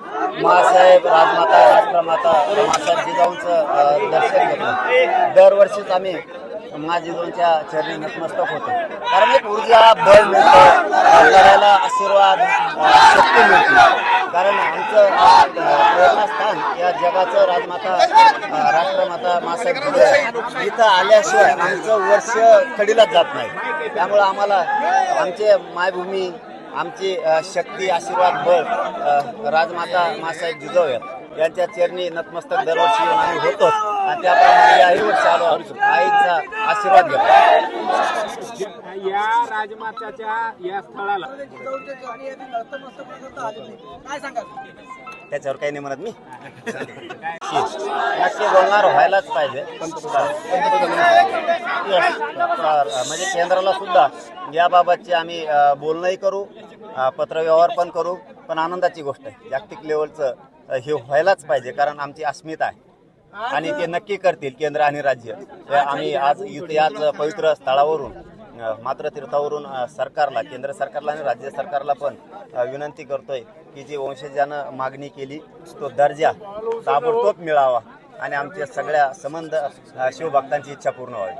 मासाहेब राजमाता राष्ट्रमाता मासाहेब जिजाऊंचं दर्शन घेतलं. दरवर्षीच आम्ही मा चरणी नतमस्तक होतो. कारण एक ऊर्जा बळ मिळतं. लढायला आशीर्वाद शक्ती मिळते. कारण आमचं प्रेरणास्थान या जगाचं राजमाता राष्ट्रमाता मासाहेब इथं आल्याशिवाय आमचं वर्ष कडीलाच जात नाही. त्यामुळं आम्हाला आमचे मायभूमी आमची शक्ती आशीर्वाद बळ राजमाता मासाहेब जिजाऊ यांच्या चरणी नतमस्तक दरवर्षी येऊन आम्ही होतो. आणि त्याप्रमाणे याही वर्षी आलो आईचा आशीर्वाद घेतो. या राजमाताच्या या स्थळाला. त्याच्यावर काही नाही म्हणत मी. नक्की बोलणार व्हायलाच पाहिजे. म्हणजे केंद्राला सुद्धा याबाबतचे आम्ही बोलणंही करू पत्रव्यवहार पण करू पण आनंदाची गोष्ट आहे. जागतिक लेवलचं हे व्हायलाच पाहिजे कारण आमची अस्मिता आहे. आणि ते नक्की करतील केंद्र आणि राज्य. हे आम्ही आज याच पवित्र स्थळावरून मात्र तीर्थावरून सरकारला केंद्र सरकारला आणि राज्य सरकारला पण विनंती करतोय की जी वंशजानं मागणी केली तो दर्जा ताबडतोब मिळावा आणि आमच्या सगळ्या संबंध शिवभक्तांची इच्छा पूर्ण व्हावी.